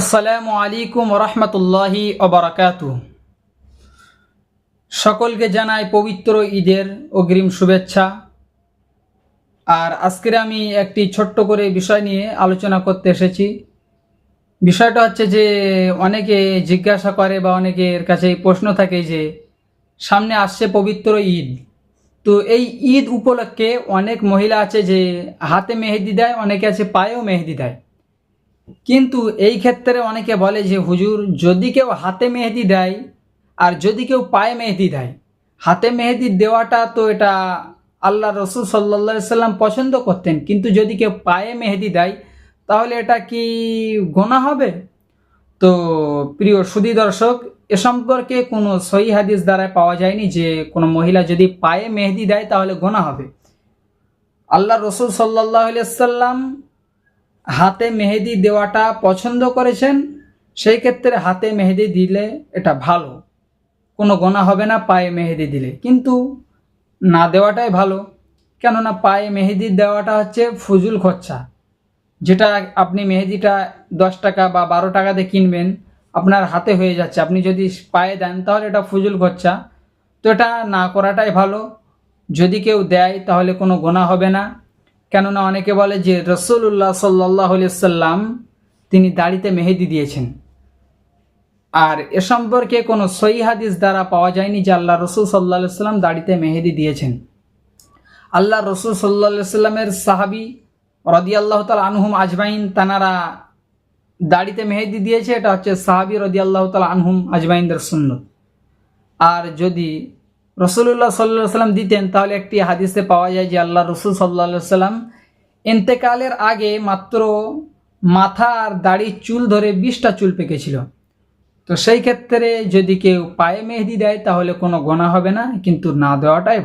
আসসালামু আলাইকুম রহমতুল্লাহি অবরাকাত সকলকে জানাই পবিত্র ঈদের অগ্রিম শুভেচ্ছা। আর আজকের আমি একটি ছোট্ট করে বিষয় নিয়ে আলোচনা করতে এসেছি। বিষয়টা হচ্ছে যে, অনেকে জিজ্ঞাসা করে বা অনেকের কাছে প্রশ্ন থাকে যে, সামনে আসছে পবিত্র ঈদ। তো এই ঈদ উপলক্ষে অনেক মহিলা আছে যে, হাতে মেহেদি দেয়, অনেকে আছে পায়েও মেহেদি দেয়। কিন্তু এই ক্ষেত্রে অনেকে বলে যে, হুজুর, যদি কেউ হাতে মেহেদি দেয় আর যদি কেউ পায়ে মেহেদি দেয়, হাতে মেহেদি দেওয়াটা তো এটা আল্লাহ রসুল সাল্লা সাল্লাম পছন্দ করতেন, কিন্তু যদি কেউ পায়ে মেহেদি দেয়, তাহলে এটা কি গোনা হবে? তো প্রিয় সুদী দর্শক, এ সম্পর্কে কোনো সহি হাদিস দ্বারা পাওয়া যায়নি যে, কোনো মহিলা যদি পায়ে মেহেদি দেয়, তাহলে গোনা হবে। আল্লাহ রসুল সাল্লাহ সাল্লাম হাতে মেহেদি দেওয়াটা পছন্দ করেছেন, সেই ক্ষেত্রে হাতে মেহেদি দিলে এটা ভালো। কোনো গোনা হবে না পায়ে মেহেদি দিলে। কিন্তু না দেওয়াটাই ভালো। কেননা পায়ে মেহেদি দেওয়াটা হচ্ছে ফুজুল খরচা। যেটা আপনি মেহেদিটা দশ টাকা বা বারো টাকাতে কিনবেন, আপনার হাতে হয়ে যাচ্ছে। আপনি যদি পায়ে দেন, তাহলে এটা ফুজুল খরচা। তো এটা না করাটাই ভালো। যদি কেউ দেয়, তাহলে কোনো গোনা হবে না। কেননা অনেকে বলে যে রসুল্লাহ সাল্লাহ সাল্লাম তিনি দাড়িতে মেহেদি দিয়েছেন। আর এ সম্পর্কে কোনো সই হাদিস দ্বারা পাওয়া যায়নি যে আল্লাহ রসুল সাল্লা সাল্লাম দাড়িতে মেহেদি দিয়েছেন। আল্লাহ রসুল সাল্লা সাল্লামের সাহাবি রদি আল্লাহ তাল আনহুম আজমাইন তানারা দাড়িতে মেহেদি দিয়েছে, এটা হচ্ছে সাহাবি রদি আল্লাহ তাল আনহুম আজমাইনদের সুন্নত। আর যদি রসুল্লাহ সাল্লাহ সাল্লাম দিতেন, তাহলে একটি হাদিসে পাওয়া যায় যে আল্লাহ রসুল সাল্লা সাল্লাম এন্তেকালের আগে মাত্র মাথা আর দাড়ি চুল ধরে বিশটা চুল পেকেছিল তো সেই ক্ষেত্রে যদি কেউ পায়ে মেহেদি দেয়, তাহলে কোনো গোনা হবে না, কিন্তু না দেওয়াটাই।